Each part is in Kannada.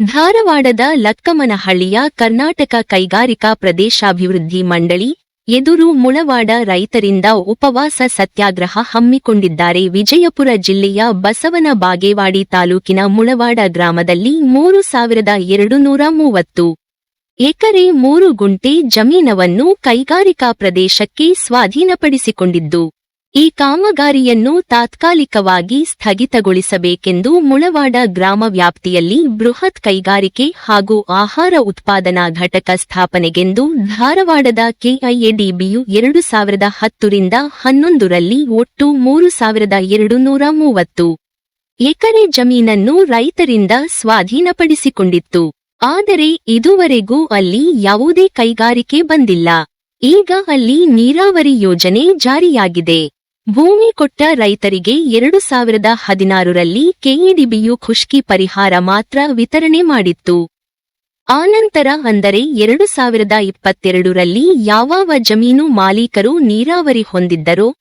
ಧಾರವಾಡದ ಲಕ್ಕಮ್ಮನಹಳ್ಳಿಯ ಕರ್ನಾಟಕ ಕೈಗಾರಿಕಾ ಪ್ರದೇಶಾಭಿವೃದ್ಧಿ ಮಂಡಳಿ, ಎದುರು ಮುಳವಾಡ ರೈತರಿಂದ ಉಪವಾಸ ಸತ್ಯಾಗ್ರಹ ಹಮ್ಮಿಕೊಂಡಿದ್ದಾರೆ. ವಿಜಯಪುರ ಜಿಲ್ಲೆಯ ಬಸವನ ಬಾಗೇವಾಡಿ ತಾಲೂಕಿನ ಮುಳವಾಡ ಗ್ರಾಮದಲ್ಲಿ ಮೂರು ಸಾವಿರದ ಎರಡು ನೂರ ಮೂವತ್ತು ಎಕರೆ ಮೂರು ಗುಂಟೆ ಜಮೀನವನ್ನು ಕೈಗಾರಿಕಾ ಪ್ರದೇಶಕ್ಕೆ ಸ್ವಾಧೀನಪಡಿಸಿಕೊಂಡಿದ್ದು ಈ ಕಾಮಗಾರಿಯನ್ನು ತಾತ್ಕಾಲಿಕವಾಗಿ ಸ್ಥಗಿತಗೊಳಿಸಬೇಕೆಂದು ಮುಳವಾಡ ಗ್ರಾಮ ವ್ಯಾಪ್ತಿಯಲ್ಲಿ ಬೃಹತ್ ಕೈಗಾರಿಕೆ ಹಾಗೂ ಆಹಾರ ಉತ್ಪಾದನಾ ಘಟಕ ಸ್ಥಾಪನೆಗೆಂದು ಧಾರವಾಡದ ಕೆಐಎಡಿಬಿಯು ಎರಡು ಸಾವಿರದ ಹತ್ತರಿಂದ ಹನ್ನೊಂದರಲ್ಲಿ ಒಟ್ಟು ಮೂರು ಸಾವಿರದ ಎರಡು ನೂರ ಮೂವತ್ತು ಎಕರೆ ಜಮೀನನ್ನು ರೈತರಿಂದ ಸ್ವಾಧೀನಪಡಿಸಿಕೊಂಡಿತ್ತು. ಆದರೆ ಇದುವರೆಗೂ ಅಲ್ಲಿ ಯಾವುದೇ ಕೈಗಾರಿಕೆ ಬಂದಿಲ್ಲ. ಈಗ ಅಲ್ಲಿ ನೀರಾವರಿ ಯೋಜನೆ ಜಾರಿಯಾಗಿದೆ. ಭೂಮಿ ಕೊಟ್ಟ ರೈತರಿಗೆ ಎರಡು ಸಾವಿರದ ಹದಿನಾರರಲ್ಲಿ ಕೆಇಡಿಬಿಯು ಖುಷ್ಕಿ ಪರಿಹಾರ ಮಾತ್ರ ವಿತರಣೆ ಮಾಡಿತ್ತು. ಆನಂತರ ಅಂದರೆ ಎರಡು ಸಾವಿರದ ಇಪ್ಪತ್ತೆರಡರಲ್ಲಿ ಯಾವಾವ ಜಮೀನು ಮಾಲೀಕರು ನೀರಾವರಿ ಹೊಂದಿದ್ದರೋ,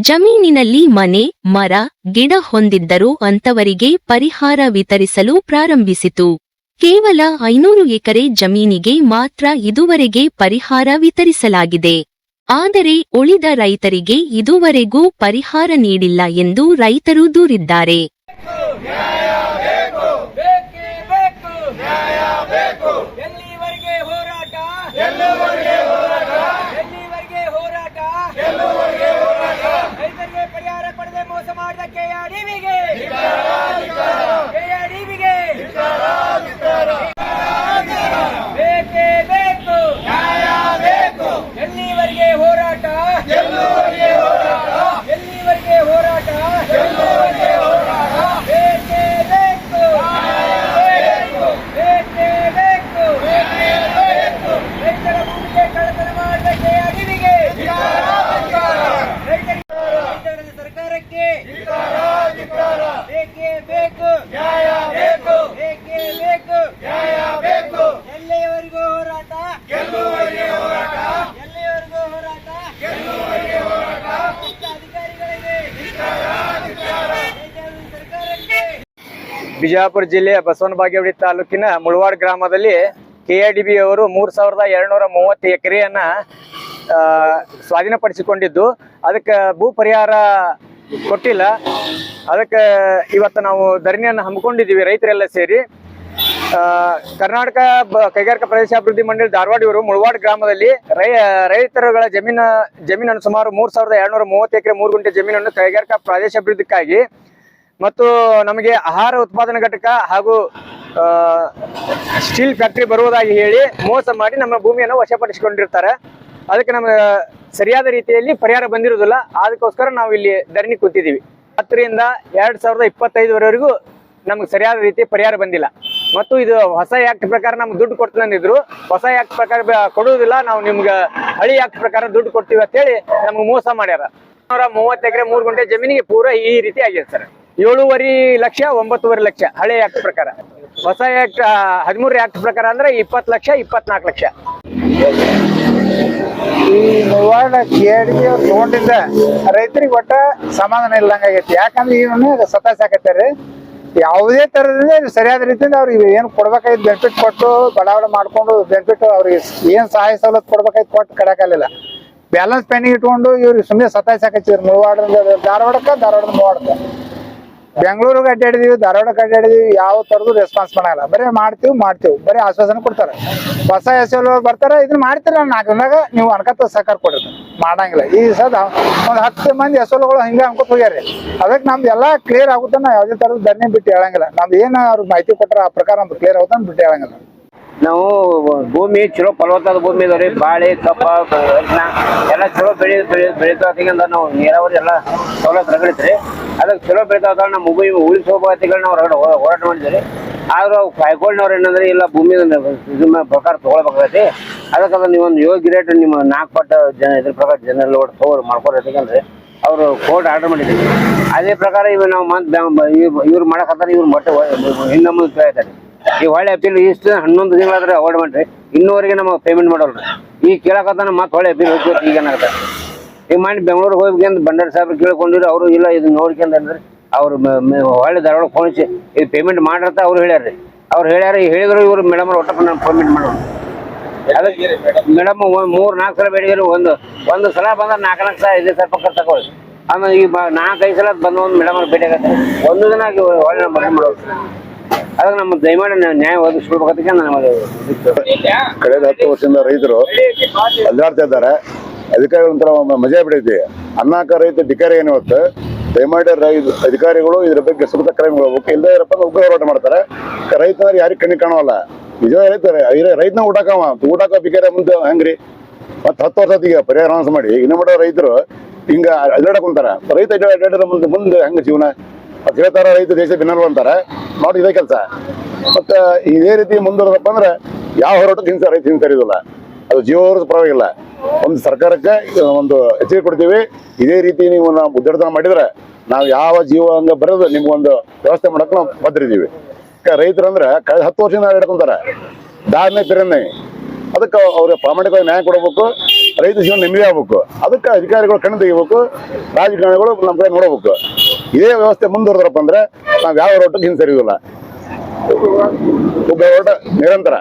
ಜಮೀನಿನಲ್ಲಿ ಮನೆ, ಮರ, ಗಿಡ ಹೊಂದಿದ್ದರೋ ಅಂತವರಿಗೆ ಪರಿಹಾರ ವಿತರಿಸಲು ಪ್ರಾರಂಭಿಸಿತು. ಕೇವಲ ಐನೂರು ಎಕರೆ ಜಮೀನಿಗೆ ಮಾತ್ರ ಇದುವರೆಗೆ ಪರಿಹಾರ ವಿತರಿಸಲಾಗಿದೆ. ಆದರೆ ಉಳಿದ ರೈತರಿಗೆ ಇದುವರೆಗೂ ಪರಿಹಾರ ನೀಡಿಲ್ಲ ಎಂದು ರೈತರು ದೂರಿದ್ದಾರೆ. ಬೇಕೇ ಬೇಕು ನ್ಯಾಯ ಬೇಕು ಎಲ್ಲಿವರೆಗೆ ಹೋರಾಟ ಎಲ್ಲಿವರೆಗೆ ಹೋರಾಟ ಎಲ್ಲಿವರೆಗೆ ಹೋರಾಟ ಎಲ್ಲಿವರೆಗೆ ಹೋರಾಟ ರೈತರಿಗೆ ಪರಿಹಾರ ಪಡೆದೆ ಮೋಸ ಮಾಡಿದ ಕೆಆರ್ಡಿಬಿಗೆ ಕೆಆರ್ಡಿಬಿಗೆ ಬೇಕೇ ಬೇಕು ನ್ಯಾಯ ಬೇಕು ಎಲ್ಲಿವರೆಗೆ ಹೋರಾಟ ಎಲ್ಲಿವರೆಗೆ ಹೋರಾಟ ಎಲ್ಲಿವರೆಗೆ ಹೋರಾಟ ಎಲ್ಲಿವರೆಗೆ ಹೋರಾಟ ಬೇಕೇ ಬೇಕು ಬೇಕೇ ಬೇಕು ರೈತರ ಭೂಮಿಗೆ ಕಳ್ಳತನ ಮಾಡಬೇಕೆ ಅಡಿವಿಗೆ ರೈತರಿಗೆ ರೈತರ ಸರ್ಕಾರಕ್ಕೆ ಬೇಕೇ ಬೇಕು. ನ್ಯಾಯ ಬೇಕು. ಬೇಕೇ ಬೇಕು. ನ್ಯಾಯ ಬೇಕು. ಎಲ್ಲಿಯವರೆಗೂ ಹೋರಾಟ? ಗೆಲ್ಲುವರೆಗೆ ಹೋರಾಟ? ಎಲ್ಲಿಯವರೆಗೂ ಹೋರಾಟ? ಗೆಲ್ಲುವರೆಗೆ ಹೋರಾಟ? ಅಧಿಕಾರಿಗಳಿಗೆ. ಬಿಜಾಪುರ ಜಿಲ್ಲೆಯ ಬಸವನ ಬಾಗೇವಾಡಿ ತಾಲೂಕಿನ ಮುಳವಾಡ ಗ್ರಾಮದಲ್ಲಿ ಕೆಐಡಿಬಿ ಅವರು ಮೂರು ಸಾವಿರದ ಎರಡುನೂರ ಮೂವತ್ತು ಎಕರೆಯನ್ನ ಸ್ವಾಧೀನಪಡಿಸಿಕೊಂಡಿದ್ದು. ಅದಕ್ಕೆ ಭೂ ಪರಿಹಾರ ಕೊಟ್ಟಿಲ್ಲ. ಅದಕ್ಕೆ ಇವತ್ತು ನಾವು ಧರಣಿಯನ್ನು ಹಮ್ಮಿಕೊಂಡಿದ್ದೀವಿ, ರೈತರೆಲ್ಲ ಸೇರಿ. ಕರ್ನಾಟಕ ಕೈಗಾರಿಕಾ ಪ್ರದೇಶಾಭಿವೃದ್ಧಿ ಮಂಡಳಿ ಧಾರವಾಡ ಇವರು ಮುಳವಾಡ ಗ್ರಾಮದಲ್ಲಿ ರೈ, ರೈತರುಗಳ ಜಮೀನ, ಜಮೀನನ್ನು ಸುಮಾರು ಮೂರು ಸಾವಿರದ ಎರಡುನೂರ ಮೂವತ್ತು ಎಕರೆ ಮೂರು ಗುಂಟೆ ಜಮೀನನ್ನು ಕೈಗಾರಿಕಾ ಪ್ರದೇಶಾಭಿವೃದ್ಧಿಕ್ಕಾಗಿ ಮತ್ತು ನಮಗೆ ಆಹಾರ ಉತ್ಪಾದನಾ ಘಟಕ ಹಾಗೂ ಸ್ಟೀಲ್ ಫ್ಯಾಕ್ಟ್ರಿ ಬರುವುದಾಗಿ ಹೇಳಿ ಮೋಸ ಮಾಡಿ ನಮ್ಮ ಭೂಮಿಯನ್ನು ವಶಪಡಿಸಿಕೊಂಡಿರ್ತಾರೆ. ಅದಕ್ಕೆ ನಮಗೆ ಸರಿಯಾದ ರೀತಿಯಲ್ಲಿ ಪರಿಹಾರ ಬಂದಿರೋದಿಲ್ಲ. ಅದಕ್ಕೋಸ್ಕರ ನಾವು ಇಲ್ಲಿ ಧರಣಿ ಕೂತಿದ್ದೀವಿ. ಹತ್ತರಿಂದ ಎರಡ್ ಸಾವಿರದ ಇಪ್ಪತ್ತೈದರವರೆಗೂ ನಮ್ಗೆ ಸರಿಯಾದ ರೀತಿ ಪರಿಹಾರ ಬಂದಿಲ್ಲ. ಮತ್ತು ಇದು ಹೊಸ ಆಕ್ಟ್ ಪ್ರಕಾರ ನಮ್ಗೆ ದುಡ್ಡು ಕೊಡ್ತಂದಿದ್ರು ಹೊಸ ಆಕ್ಟ್ ಪ್ರಕಾರ ಕೊಡುವುದಿಲ್ಲ. ನಾವು ನಿಮ್ಗೆ ಹಳಿ ಆಕ್ಟ್ ಪ್ರಕಾರ ದುಡ್ಡು ಕೊಡ್ತೀವಿ ಅಂತೇಳಿ ನಮ್ಗೆ ಮೋಸ ಮಾಡ್ಯಾರ. ಮೂವತ್ತು ಎಕರೆ ಮೂರು ಗಂಟೆ ಜಮೀನಿಗೆ ಪೂರ ಈ ರೀತಿ ಆಗಿದೆ ಸರ್. ಏಳೂವರೆ ಲಕ್ಷ, ಒಂಬತ್ತುವರೆ ಲಕ್ಷ. ಹಳೆ ಆಕ್ಟ್ ಪ್ರಕಾರ. ಹೊಸ ಆಕ್ಟ್ ಹದಿಮೂರು ಆಕ್ಟ್ ಪ್ರಕಾರ ಅಂದ್ರೆ ಇಪ್ಪತ್ತು ಲಕ್ಷ, ಇಪ್ಪತ್ನಾಲ್ಕು ಲಕ್ಷ. ಈ ನಿವಾರಣ ಕೇಳಿ ತಗೊಂಡಿದ್ದ ರೈತರಿಗೆ ಒಟ್ಟ ಸಮಾಧಾನ ಇಲ್ಲದಂಗ ಆಗೈತಿ. ಯಾಕಂದ್ರೆ ಇವನ್ನ ಸತಾಯಿಸಾಕತ್ತಾರೆ ಯಾವುದೇ ತರದಿಂದ ಸರಿಯಾದ ರೀತಿಯಿಂದ ಅವ್ರಿಗೆ ಏನು ಕೊಡ್ಬೇಕಾಯ್ತು ಬೆನಿಫಿಟ್ ಕೊಟ್ಟು ಬಡಾವಣೆ ಮಾಡ್ಕೊಂಡು ಬೆನಿಫಿಟ್ ಅವ್ರಿಗೆ ಏನು ಸಹಾಯ ಸವಲತ್ತು ಕೊಡ್ಬೇಕಾಯ್ತು ಕೊಟ್ಟು ಕಡಕಾಲಿಲ್ಲ ಬ್ಯಾಲೆನ್ಸ್ ಪೆಂಡಿಂಗ್ ಇಟ್ಕೊಂಡು ಇವ್ರಿಗೆ ಸುಮ್ಮನೆ ಸತಾಯಿಸಾಕತ್ತಿದ್ರು ಮುಳವಾಡದಿಂದ ಧಾರವಾಡಕ್ಕೆ, ಧಾರವಾಡದ ಮುಳವಾಡಕ್ಕ ಬೆಂಗಳೂರಿಗೆ ಅಡ್ಡಾಡಿದೀವಿ, ಧಾರವಾಡಕ್ಕೆ ಅಡ್ಡಾಡಿದೀವಿ, ಯಾವ ತರದ್ದು ರೆಸ್ಪಾನ್ಸ್ ಮಾಡಲ್ಲ ಬರೀ ಮಾಡ್ತೀವಿ ಮಾಡ್ತೀವಿ, ಬರೀ ಆಶ್ವಾಸನೆ ಕೊಡ್ತಾರೆ. ಹೊಸ ಎಸ್ ಎಲ್ ಬರ್ತಾರೆ, ಇದನ್ನ ಮಾಡ್ತೀರ ನಾಲ್ಕು ದಿನದಾಗ ನೀವು ಅನ್ಕತ್ತ ಸಹಕಾರ ಕೊಡ್ರಿ. ಮಾಡಂಗಿಲ್ಲ. ಈ ಸದ ಒಂದು ಹತ್ತು ಮಂದಿ ಎಸ್ ಎಲ್ಗಳು ಹಿಂಗೆ ಅನ್ಕೋತ ಹೋಗ್ಯಾರಿ ಅದಕ್ಕೆ ನಮ್ದು ಎಲ್ಲಾ ಕ್ಲಿಯರ್ ಆಗುತ್ತೆ ನಾವು ಯಾವುದೇ ತರದ ಧರಣಿ ಬಿಟ್ಟು ಹೇಳಂಗಿಲ್ಲ. ನಮ್ದು ಏನು ಅವ್ರಿಗೆ ಮಾಹಿತಿ ಕೊಟ್ಟರೆ ಆ ಪ್ರಕಾರ ನಮ್ದು ಕ್ಲಿಯರ್ ಆಗುತ್ತೆ ಅಂತ ಬಿಟ್ಟು ಹೇಳಂಗಿಲ್ಲ. ನಾವು ಭೂಮಿ ಚಲೋ ಫಲವತ್ತಾದ ಭೂಮಿ ಇದಾವ್ರಿ ಬಾಳೆ, ಕಬ್ಬ ಎಲ್ಲ ಚಲೋ ಬೆಳಿ ಬೆಳಿ ಬೆಳಿತಾವತ್ತಿಗಂದ ನಾವು ನೀರಾವರಿ ಎಲ್ಲ ರಗಡಿತ್ರಿ ಅದಕ್ಕೆ ಚಲೋ ಬೆಳಿತಾವ ನಮ್ಮ ಭೂಮಿ ಉಳಿಸೋಪಾತಿಗಳನ್ನ ಹೊರಗಡೆ ಹೋರಾಟ ಮಾಡಿದ್ರಿ ಆದ್ರೂ ಅವು ಕಾಯ್ಕೊಂಡವ್ರು ಏನಂದ್ರೆ, ಇಲ್ಲ ಭೂಮಿ ಪ್ರಕಾರ ತಗೊಳ್ಬೇಕಾಗೈತಿ ಅದಕ್ಕೆ ಅದನ್ನ ನೀವು ಒಂದು ಯೋಗ್ಯ ರೇಟ್ ನಿಮ್ಮ ನಾಲ್ಕು ಪಟ್ಟ ಜನ ಇದ್ರ ಪ್ರಕಾರ ಜನರಲ್ಲಿ ಓಡ್ ತಗೋರಿ ಮಾಡ್ಕೊಳ್ಬೇಕಂದ್ರೆ ಅವರು ಕೋರ್ಟ್ ಆರ್ಡರ್ ಮಾಡಿದ್ದೀವಿ ಅದೇ ಪ್ರಕಾರ ಇವ ನಾವು ಮತ್ತೆ ಇವ್ರು ಮಾಡಕತ್ತಾರ ಇವ್ರು ಮೊಟ್ಟೆ ಹಿಂದೆ ಮುಂದೆ ಕೇಳ್ತಾರೆ ಈ ಒಳ್ಳೆ ಅಪೀಲ್ ಇಷ್ಟು ಹನ್ನೊಂದು ತಿಂಗಳಾದ್ರೆ ಅವಾರ್ಡ್ ಮಾಡ್ರಿ. ಇನ್ನೂವರೆಗೆ ನಮಗೆ ಪೇಮೆಂಟ್ ಮಾಡೋಲ್ರಿ. ಈಗ ಕೇಳಕತ್ತಾನ ಮತ್ತೆ ಹೊಳೆ ಅಪೀಲ್ ಹೋಗ್ಬೇಕು ಈಗ ಏನಾಗುತ್ತೆ? ಈಗ ಮಾಡಿ ಬೆಂಗಳೂರಿಗೆ ಹೋಗ್ಬೇಕಂತ ಬಂಡಾರಿ ಸಾಹೇಬ್ರು ಕೇಳ್ಕೊಂಡಿರಿ ಅವರು ಇಲ್ಲ, ಇದು ನೋಡ್ಕೊಂಡ್ ಅಂದ್ರೆ ಅವ್ರು ಒಳ್ಳೆ ಧಾರವಾಡ ಹಚ್ಚಿ ಇದು ಪೇಮೆಂಟ್ ಮಾಡ್ರಂತ ಅವ್ರು ಹೇಳ್ಯಾರ್ರಿ ಅವ್ರು ಹೇಳ್ಯಾರ ಹೇಳಿದ್ರು ಇವ್ರು ಮೇಡಮ್ ಒಟ್ಟಪ್ಪ ನಾನು ಪೇಮೆಂಟ್ ಮಾಡೋಣ ಅದಕ್ಕೆ ಮೇಡಮ್ ಮೂರು, ನಾಲ್ಕು ಸಲ ಬೇಡಿದ್ರು, ಒಂದು ಒಂದು ಸಲ ಬಂದ್ರೆ ನಾಲ್ಕು ನಾಲ್ಕು ಸಲ ಸಾವಿರ ರೂಪಾಯಿ ತಗೊಳ್ಳಿ ಆಮೇಲೆ ಈಗ ನಾಲ್ಕೈದು ಸಲ ಬಂದು ಒಂದು ಮೇಡಮ್ ಭೇಟಿ ಆಗತ್ತೆ. ಒಂದು ದಿನ ಒಳ್ಳೆ ಮನೆ ಮಾಡೋದು ಅದಕ್ಕೆ ನಮ್ಮ ದಯಮಾಡಿ ನ್ಯಾಯ- ಒದಗಿಸ್ಕೊಡ್ಬೇಕಂತ ಇದಿತ್ತು. ಕಳೆದ ಹತ್ತು ವರ್ಷದಿಂದ ರೈತರು ಅಲ್ಲಾಡ್ತಾ ಇದ್ದಾರೆ. ಅಧಿಕಾರಿಗಳ ಒಂಥರ ಮಜಾ ಬಿಡೈತಿ. ಅನ್ನಕ ರೈತ ಧಿಕಾರಿ ಏನು ಇವತ್ತು ದಯಮಾಡಿ ರೈತ ಅಧಿಕಾರಿಗಳು ಇದ್ರ ಬಗ್ಗೆ ಸೂಕ್ತ ಕ್ರಮ ಇಲ್ಲದೆ ಇರಪ್ಪ ಉಗ್ರ ಹೋರಾಟ ಮಾಡ್ತಾರೆ. ರೈತ ಅಂದ್ರೆ ಯಾರಿಗೆ ಕಣ್ಣಿ ಕಾಣವಲ್ಲ ನಿಜವಾಗಿ ರೈತ ರೈತನ ಊಟಕ್ಕವ ಊಟಕ್ಕ ಬಿಕಾರೆ ಮುಂದೆ ಹೆಂಗ್ರಿ? ಮತ್ತೆ ಹತ್ತು ವರ್ಷ ಈಗ ಪರಿಹಾರ ಅನೌನ್ಸ್ ಮಾಡಿ. ಇನ್ನು ಮಾಡೋ ರೈತರು ಹಿಂಗ ಅಲ್ಲಾಡಕ್ ಕುಂತಾರ. ರೈತ ಅಡ್ಡಾಡಿದ್ರೆ ಮುಂದೆ ಮುಂದೆ ಹೆಂಗ ಜೀವನ? ಮತ್ತೆ ಹೇಳ್ತಾರ ರೈತ ದೇಶ ಬೆನ್ನಲ್ಲು ಅಂತಾರೆ. ನೋಡಿ ಇದೇ ಕೆಲಸ. ಮತ್ತ ಇದೇ ರೀತಿ ಮುಂದುವರೆದಪ್ಪ ಅಂದ್ರೆ ಯಾವ ಹೋರಾಟಕ್ಕೆ ಹಿಂಸೆ ರೈತ ಹಿಂಸರಿಯೋದಿಲ್ಲ ಅದು ಜೀವ ಪರವಾಗಿಲ್ಲ. ಒಂದು ಸರ್ಕಾರಕ್ಕೆ ಒಂದು ಎಚ್ಚರಿಕೆ ಕೊಡ್ತೀವಿ. ಇದೇ ರೀತಿ ನೀವು ನಾವು ಉದ್ದಾಟನ ಮಾಡಿದ್ರೆ, ನಾವು ಯಾವ ಜೀವ ಹಂಗ ಬರೋದು, ನಿಮ್ಗೊಂದು ವ್ಯವಸ್ಥೆ ಮಾಡಕ್ ನಾವು ಬದ್ರಿದ್ದೀವಿ ರೈತರು ಅಂದ್ರೆ ಕಳೆದ ಹತ್ತು ವರ್ಷದಿಂದ ಹಿಡ್ಕೊಂತಾರೆ ದಾರಿನೇ ತಿರನೇ ಅದಕ್ಕೆ ಅವ್ರಿಗೆ ಪ್ರಾಮಾಣಿಕವಾಗಿ ನ್ಯಾಯ ಕೊಡಬೇಕು, ರೈತ ಜೀವನ ನೆಮ್ಮದಿ ಆಗ್ಬೇಕು. ಅದಕ್ಕೆ ಅಧಿಕಾರಿಗಳು ಕಣ್ಣು ತೆಗಿಬೇಕು, ರಾಜಕಾರಣಿಗಳು ನಮ್ಮ ಕಡೆ ನೋಡಬೇಕು. ಇದೇ ವ್ಯವಸ್ಥೆ ಮುಂದುವರೆದ್ರಪ್ಪ ಅಂದ್ರೆ, ನಾವು ಯಾವ ರೋಟಕ್ಕೆ ಹಿಂಸರಿಯೋದಿಲ್ಲ ಒಬ್ಬ ಹೋರಾಟ ನಿರಂತರ.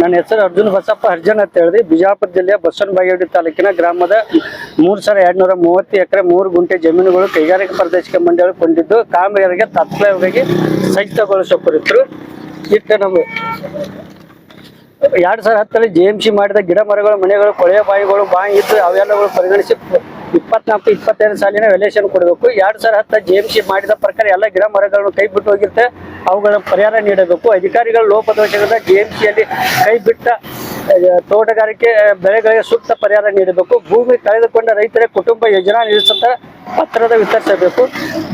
ನನ್ನ ಹೆಸರು ಅರ್ಜುನ್ ಬಸಪ್ಪ ಅರ್ಜುನ್ ಅಂತ ಹೇಳಿದ್ರಿ ಬಿಜಾಪುರ ಜಿಲ್ಲೆಯ ಬಸವನ ಬಾಗೇವಾಡಿ ತಾಲೂಕಿನ ಗ್ರಾಮದ ಮೂರು ಸಾವಿರ ಎರಡ್ನೂರ ಮೂವತ್ತು ಎಕರೆ ಮೂರು ಗುಂಟೆ ಜಮೀನುಗಳು ಕೈಗಾರಿಕಾ ಪ್ರದೇಶಕ್ಕೆ ಕೊಂಡಿದ್ದು ಕಾಮಗಾರಿಗೆ ತಾತ್ಕಾಲಿಕವಾಗಿ ಸಹಿತಗೊಳಿಸುವ ಕುರಿತು ಇಟ್ಟು ನಮಗೆ ಎರಡು ಸಾವಿರ ಹತ್ತರಲ್ಲಿ ಜೆ ಎಂ ಸಿ ಮಾಡಿದ ಗಿಡ ಮರಗಳು, ಮನೆಗಳು ಕೊಳೆಯ ಬಾಯಿಗಳು ಬಾಯಿ ಇದ್ದು ಅವೆಲ್ಲಗಳು ಪರಿಗಣಿಸಿ ಇಪ್ಪತ್ನಾಲ್ಕು, ಇಪ್ಪತ್ತೈದು ಸಾಲಿನ ವ್ಯಾಲ್ಯೂಷನ್ ಕೊಡಬೇಕು. ಎರಡು ಸಾವಿರ ಹತ್ತ ಜೆ ಎಂ ಸಿ ಮಾಡಿದ ಪ್ರಕಾರ ಎಲ್ಲ ಗಿಡ ಮರಗಳನ್ನು ಕೈ ಬಿಟ್ಟು ಹೋಗಿರುತ್ತೆ. ಅವುಗಳ ಪರಿಹಾರ ನೀಡಬೇಕು. ಅಧಿಕಾರಿಗಳು ಎಂ ಸಿಯಲ್ಲಿ ಕೈ ಬಿಟ್ಟ ತೋಟಗಾರಿಕೆ ಬೆಳೆಗಳಿಗೆ ಸೂಕ್ತ ಪರಿಹಾರ ನೀಡಬೇಕು. ಭೂಮಿ ಕಳೆದುಕೊಂಡ ರೈತರ ಕುಟುಂಬ ಯೋಜನಾ ನಿಲ್ಲಿಸುತ್ತ ಪತ್ರದ ವಿತರಿಸಬೇಕು.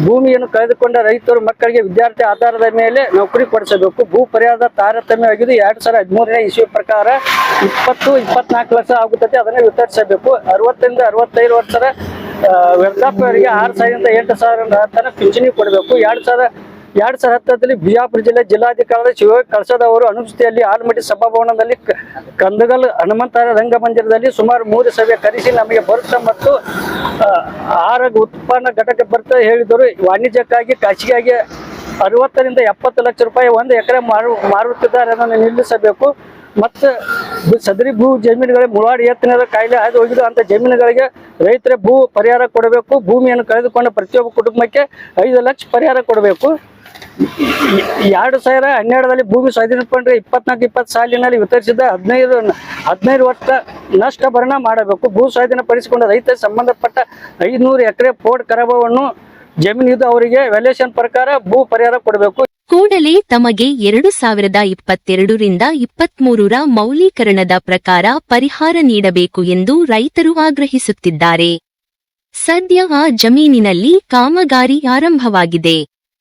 ಭೂಮಿಯನ್ನು ಕಳೆದುಕೊಂಡ ರೈತರು ಮಕ್ಕಳಿಗೆ ವಿದ್ಯಾರ್ಥಿ ಆಧಾರದ ಮೇಲೆ ನೌಕರಿ ಕೊಡಿಸಬೇಕು. ಭೂ ಪರಿಹಾರದ ತಾರತಮ್ಯವಾಗಿದ್ದು ಎರಡು ಸಾವಿರದ ಹದಿಮೂರನೇ ಇಸ್ವಿ ಪ್ರಕಾರ ಇಪ್ಪತ್ತು, ಇಪ್ಪತ್ನಾಲ್ಕು ಲಕ್ಷ ಆಗುತ್ತದೆ ಅದನ್ನು ವಿತರಿಸಬೇಕು. ಅರವತ್ತರಿಂದ ಅರವತ್ತೈದು ವರ್ಷದ ವೃದ್ಧಾಪ್ಯವರಿಗೆ ಆರು ಸಾವಿರದಿಂದ ಎಂಟು ಸಾವಿರ ತನಕ ಪಿಂಚಣಿ ಕೊಡಬೇಕು. ಎರಡು ಸಾವಿರ ಎರಡ್ ಸಾವಿರದ ಹತ್ತರಲ್ಲಿ ಬಿಜಾಪುರ ಜಿಲ್ಲೆ ಜಿಲ್ಲಾಧಿಕಾರಿ ಶಿವ ಕಳಸದವರು ಅನುಪಸ್ಥಿತಿಯಲ್ಲಿ ಆಲ್ಮಟ್ಟಿ ಸಭಾಭವನದಲ್ಲಿ ಕಂದಗಲ್ ಹನುಮಂತ ರಂಗಮಂದಿರದಲ್ಲಿ ಸುಮಾರು ಮೂರು ಸಭೆ ಕರೆಸಿ ನಮಗೆ ಬರುತ್ತ ಮತ್ತು ಆಹಾರ ಉತ್ಪನ್ನ ಘಟಕ ಬರ್ತಾ ಹೇಳಿದರು. ವಾಣಿಜ್ಯಕ್ಕಾಗಿ ಖಾಸಗಿಯಾಗಿ ಅರವತ್ತರಿಂದ ಎಪ್ಪತ್ತು ಲಕ್ಷ ರೂಪಾಯಿ ಒಂದು ಎಕರೆ ಮಾರು, ಮಾರುತ್ತಿದ್ದಾರೆ ಅದನ್ನು ನಿಲ್ಲಿಸಬೇಕು. ಮತ್ತು ಸದರಿ ಭೂ ಜಮೀನುಗಳಿಗೆ ಮುಳಾಡಿ ಎತ್ತಿನದ ಕಾಯಿಲೆ ಹಾದು ಹೋಗಿದ್ದು ಅಂತ ಜಮೀನುಗಳಿಗೆ ರೈತರ ಭೂ ಪರಿಹಾರ ಕೊಡಬೇಕು. ಭೂಮಿಯನ್ನು ಕಳೆದುಕೊಂಡ ಪ್ರತಿಯೊಬ್ಬ ಕುಟುಂಬಕ್ಕೆ ಐದು ಲಕ್ಷ ಪರಿಹಾರ ಕೊಡಬೇಕು. ಎರಡು ಸಾವಿರ ಹನ್ನೆರಡರಲ್ಲಿ ಭೂಮಿ ಸ್ವಾಧೀನಕೊಂಡ್ರೆ ಇಪ್ಪತ್ನಾಲ್ಕು, ಇಪ್ಪತ್ತು ಸಾಲಿನಲ್ಲಿ ವಿತರಿಸಿದ ಹದಿನೈದು ಹದಿನೈದು ವರ್ಷ ನಷ್ಟ ಭರಣ ಮಾಡಬೇಕು. ಭೂ ಸ್ವಾಧೀನ ಪಡಿಸಿಕೊಂಡ ರೈತ ಸಂಬಂಧಪಟ್ಟ ಐದುನೂರು ಎಕರೆ ಪೋರ್ಟ್ ಕರಬವನ್ನು ಜಮೀನು ಇದ್ದು ಅವರಿಗೆ ವ್ಯಾಲ್ಯೂಷನ್ ಪ್ರಕಾರ ಭೂ ಪರಿಹಾರ ಕೊಡಬೇಕು. ಕೂಡಲೇ ತಮಗೆ ಎರಡು ಸಾವಿರದ ಇಪ್ಪತ್ತೆರಡರಿಂದ ಇಪ್ಪತ್ಮೂರರ ಮೌಲ್ಯೀಕರಣದ ಪ್ರಕಾರ ಪರಿಹಾರ ನೀಡಬೇಕು ಎಂದು ರೈತರು ಆಗ್ರಹಿಸುತ್ತಿದ್ದಾರೆ. ಸದ್ಯ ಆ ಜಮೀನಿನಲ್ಲಿ ಕಾಮಗಾರಿ ಆರಂಭವಾಗಿದೆ.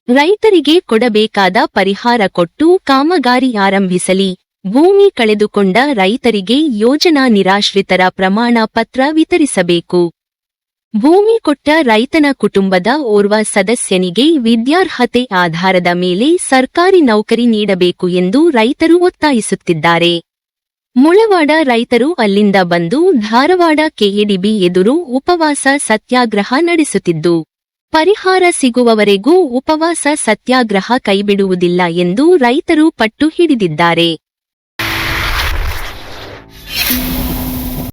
ರೈತರಿಗೆ ಕೊಡಬೇಕಾದ ಪರಿಹಾರ ಕೊಟ್ಟು ಕಾಮಗಾರಿ ಆರಂಭಿಸಲಿ. ಭೂಮಿ ಕಳೆದುಕೊಂಡ ರೈತರಿಗೆ ಯೋಜನಾ ನಿರಾಶ್ರಿತರ ಪ್ರಮಾಣ ಪತ್ರ ವಿತರಿಸಬೇಕು. ಭೂಮಿ ಕೊಟ್ಟ ರೈತನ ಕುಟುಂಬದ ಓರ್ವ ಸದಸ್ಯನಿಗೆ ವಿದ್ಯಾರ್ಹತೆ ಆಧಾರದ ಮೇಲೆ ಸರ್ಕಾರಿ ನೌಕರಿ ನೀಡಬೇಕು ಎಂದು ರೈತರು ಒತ್ತಾಯಿಸುತ್ತಿದ್ದಾರೆ. ಮುಳವಾಡ ರೈತರು ಅಲ್ಲಿಂದ ಬಂದು ಧಾರವಾಡ ಕೆಎಡಿಬಿ ಎದುರು ಉಪವಾಸ ಸತ್ಯಾಗ್ರಹ ನಡೆಸುತ್ತಿದ್ದು ಪರಿಹಾರ ಸಿಗುವವರೆಗೂ ಉಪವಾಸ ಸತ್ಯಾಗ್ರಹ ಕೈಬಿಡುವುದಿಲ್ಲ ಎಂದು ರೈತರು ಪಟ್ಟು ಹಿಡಿದಿದ್ದಾರೆ.